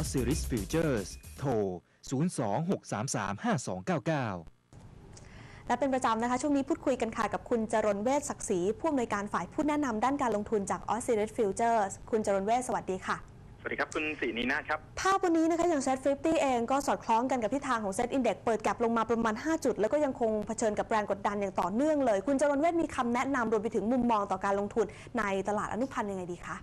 Osiris Futures โทร 026335299และเป็นประจำนะคะ ช่วงนี้พูดคุยกันค่ะ กับคุณจรนเวชศักดิ์ศรีผู้อำนวยการฝ่ายผู้แนะนำด้านการลงทุนจาก Osiris Futures คุณจรนเวชสวัสดีค่ะ สวัสดีครับ คุณศรีนีนาถครับ ภาพวันนี้นะคะ อย่าง Set 50เองก็สอดคล้องกันกับทิศทางของ Set Index เปิดกลับลงมาประมาณ 5 จุด แล้วก็ยังคงเผชิญกับแรงกดดันอย่างต่อเนื่องเลย คุณจรนเวชมีคำแนะนำรวมไปถึงมุมมองต่อการลงทุนในตลาดอนุพันธ์ยังไงดีคะ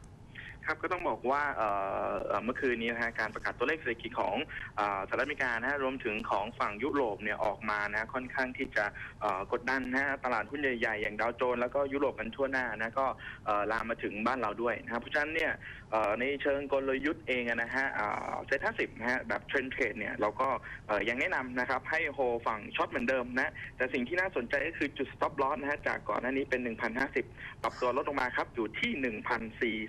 ครับก็ต้องบอกว่าเอ่อเอ่อเมื่อคืนนี้นะฮะการประกาศตัวเลขเศรษฐกิจของเออสหรัฐอเมริกานะฮะรวมถึงของฝั่งยุโรปเนี่ยออกมานะค่อนข้างที่จะเอ่อกดดันนะฮะตลาดหุ้นใหญ่ๆ อย่างดาวโจนส์แล้วก็ยุโรปกันทั่วหน้านะก็เอ่อลามมาถึงบ้านเราด้วยนะครับเพราะฉะนั้นเนี่ยเอ่อในเชิงกลยุทธ์เองอะนะฮะเซ็ตห้าสิบนะฮะแบบเทรนเทรดเนี่ยเราก็เอ่อยังแนะนำนะครับให้โฮฝั่งช็อตเหมือนเดิมนะแต่สิ่งที่น่าสนใจก็คือจุด stop loss นะฮะจากก่อนหน้านี้เป็น 1,050 ปรับตัวลดลงมาครับอยู่ที่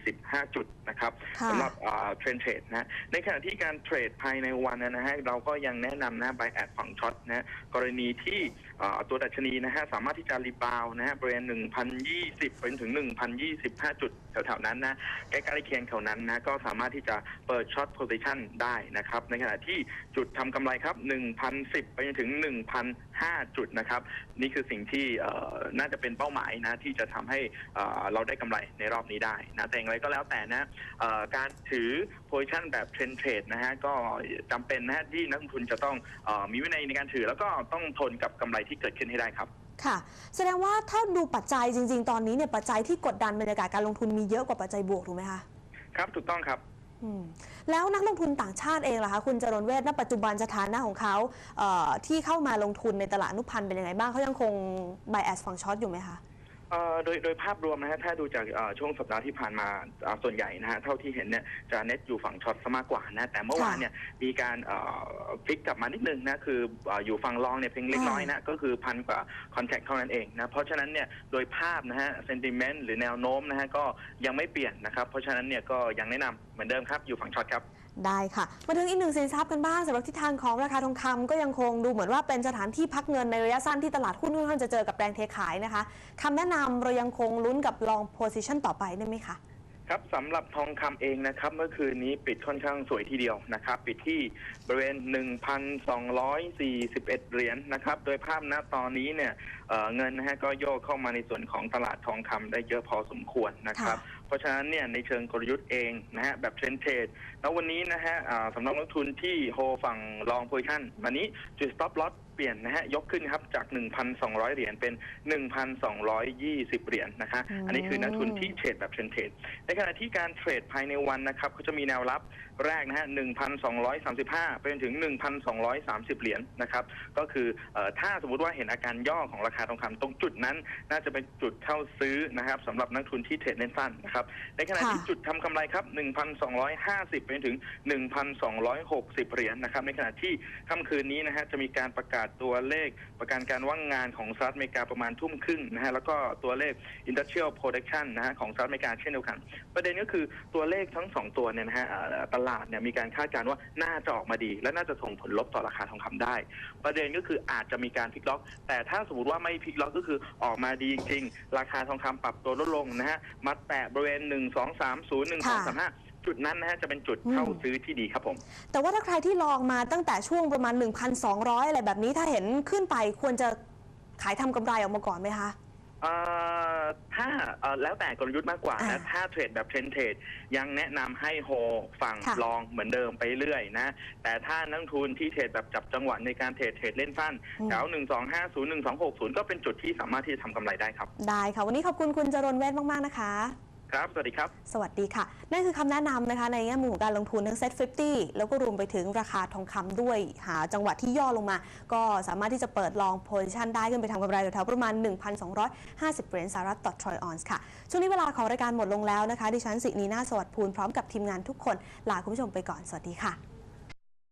1,045 จุดนะครับค่ะสำหรับเทรนเทรดนะฮะในขณะที่การเทรดภายในวันนะฮะเราก็ยังแนะนำนะบายแอดฝั่งช็อตนะฮะกรณีที่เอ่อตัวดัชนีนะฮะสามารถที่จะรีบาวนะฮะบริเวณ1,020ไปจนถึง 1,025 จุดแถวๆนั้นนะใกล้ๆเคียงแถวนั้นนะก็สามารถที่จะเปิดช็อตโพซิชันได้นะครับ ในขณะที่จุดทำกำไรครับ 1,010 ไปจนถึง 1,005 จุดนะครับ นี่คือสิ่งที่เอ่อน่าจะเป็นเป้าหมายนะที่จะทำให้เอ่อเราได้กำไรในรอบนี้ได้นะแต่อย่างไรก็แล้วแต่นะเอ่อการถือโพซิชันแบบเทรนเทรดนะฮะก็จำเป็นนะฮะที่นักลงทุนจะต้องเออมีวินัยในการถือ แล้วก็ต้องทนกับกำไรที่เกิดขึ้นให้ได้ครับค่ะ แสดงว่าถ้าดูปัจจัยจริง ๆ ตอนนี้เนี่ยปัจจัยที่กดดันบรรยากาศการลงทุนมีเยอะกว่าปัจจัยบวกถูกไหมคะครับถูกต้องครับอืมแล้วนักลงทุนต่างชาติเองล่ะคะคุณจรนเวชณปัจจุบันสถานะของเขาเอ่อที่เข้ามาลงทุนในตลาดอนุพันธ์เป็นยังไงบ้างเขายังคง bias ฝั่งช็อตอยู่ไหมคะ เอ่อโดยโดยภาพรวมนะฮะถ้าดูจากเอ่อช่วงสัปดาห์ที่ผ่านมาอ่าส่วนใหญ่นะฮะเท่าที่เห็นเนี่ยจะเน็ตอยู่ฝั่งช็อตซะมากกว่านะแต่เมื่อวานเนี่ยมีการเอ่อพลิกกลับมานิดนึงนะคือเอ่ออยู่ฝั่งรองเนี่ยเพียงเล็กน้อยนะก็คือพันกว่าคอนแทคเท่านั้นเองนะเพราะฉะนั้นเนี่ยโดยภาพนะฮะเซนติเมนต์หรือแนวโน้มนะฮะก็ยังไม่เปลี่ยนนะครับเพราะฉะนั้นเนี่ยก็ยังแนะนำเหมือนเดิมครับอยู่ฝั่งช็อตครับ ได้ค่ะ มาถึงอีกหนึ่งสินทรัพย์กันบ้างสำหรับทิศทางของราคาทองคำก็ยังคงดูเหมือนว่าเป็นสถานที่พักเงินในระยะสั้นที่ตลาดหุ้นค่อนข้างจะเจอกับแรงเทขายนะคะคำแนะนำเรายังคงลุ้นกับลองโพซิชันต่อไปได้ไหมคะ ครับสำหรับทองคำเองนะครับ เมื่อคืนนี้ปิดค่อนข้างสวยทีเดียวนะครับ ปิดที่บริเวณ 1,241 เหรียญนะครับ โดยภาพณตอนนี้เนี่ยเอ่อเงินนะฮะก็โยกเข้ามาในส่วนของตลาดทองคำได้เยอะพอสมควรนะครับค่ะเพราะฉะนั้นเนี่ยในเชิงกลยุทธ์เองนะฮะแบบเทรนเทรดแล้ววันนี้นะฮะอ่าสำหรับนักลงทุนที่โฮฝั่งลองโพซิชันวันนี้จุด stop loss เปลี่ยนนะฮะยกขึ้นครับจาก 1,200 เหรียญเป็น 1,220 เหรียญนะคะอืมอันนี้คือนักทุนที่เทรดแบบเทรนเทรดในขณะที่การเทรดภายในวันนะครับเขาจะมีแนวรับแรกนะฮะ 1,235ไปจนถึง 1,230 เหรียญนะครับ ก็คือเออถ้าสมมติว่าเห็นอาการย่อของราคาทองคำตรงจุดนั้น น่าจะเป็นจุดเข้าซื้อนะครับสำหรับนักทุนที่เทรดเล่นสั้นนะครับ ในขณะที่ค่ะจุดทำกำไรครับ 1,250ไปจนถึง 1,260 เหรียญนะครับ ในขณะที่ค่ำคืนนี้นะฮะจะมีการประกาศตัวเลขประกันการว่างงานของสหรัฐอเมริกาประมาณทุ่มครึ่งนะฮะแล้วก็ตัวเลข Industrial Production นะฮะของสหรัฐอเมริกาเช่นเดียวกัน ประเด็นก็คือตัวเลขทั้งสองตัวเนี่ยนะฮะตลาดเนี่ยมีการคาดการณ์ว่าน่าจะออกมาดี และน่าจะส่งผลลบต่อราคาทองคำได้ ประเด็นก็คืออาจจะมีการพลิกล็อก แต่ถ้าสมมติว่าไม่พลิกล็อกก็คือออกมาดีจริงราคาทองคำปรับตัวลดลงนะฮะมาแตะบริเวณ1 2 3 0 1 2 3 5 จุดนั้นนะฮะจะเป็นจุดเข้าซื้อที่ดีครับผม แต่ว่าถ้าใครที่ลองมาตั้งแต่ช่วงประมาณ 1,200 อะไรแบบนี้ถ้าเห็นขึ้นไปควรจะขายทำกำไรออกมาก่อนไหมคะ เอ่อถ้าเอ่อแล้วแต่กลยุทธ์มากกว่าอ่านะถ้าเทรดแบบเทรนเทรดยังแนะนำให้โฮฝั่งค่ะ ลองเหมือนเดิมไปเรื่อยนะ แต่ถ้านักลงทุนที่เทรดแบบจับจังหวะในการเทรดเทรดเล่นสั้นอืมแถวหนึ่งสองห้าศูนย์หนึ่งสองหกศูนย์ก็เป็นจุดที่สามารถที่จะทำกำไรได้ครับ ได้ค่ะ วันนี้ขอบคุณคุณจรนเวทมาก ๆ นะคะ ครับ สวัสดีครับ สวัสดีค่ะ นั่นคือคำแนะนำนะคะ ในแง่มุมของการลงทุนทั้งเซ็ต50 แล้วก็รวมไปถึงราคาทองคำด้วย หาจังหวะที่ย่อลงมา ก็สามารถที่จะเปิดลองโพซิชันได้ขึ้นไปทำกำไรแถวๆประมาณ 1,250 เหรียญสหรัฐต่อทรอยออนซ์ค่ะ ช่วงนี้เวลาของรายการหมดลงแล้วนะคะ ดิฉันสินีนาสวัสดิ์ภูลพร้อมกับทีมงานทุกคน ลาคุณผู้ชมไปก่อน สวัสดีค่ะ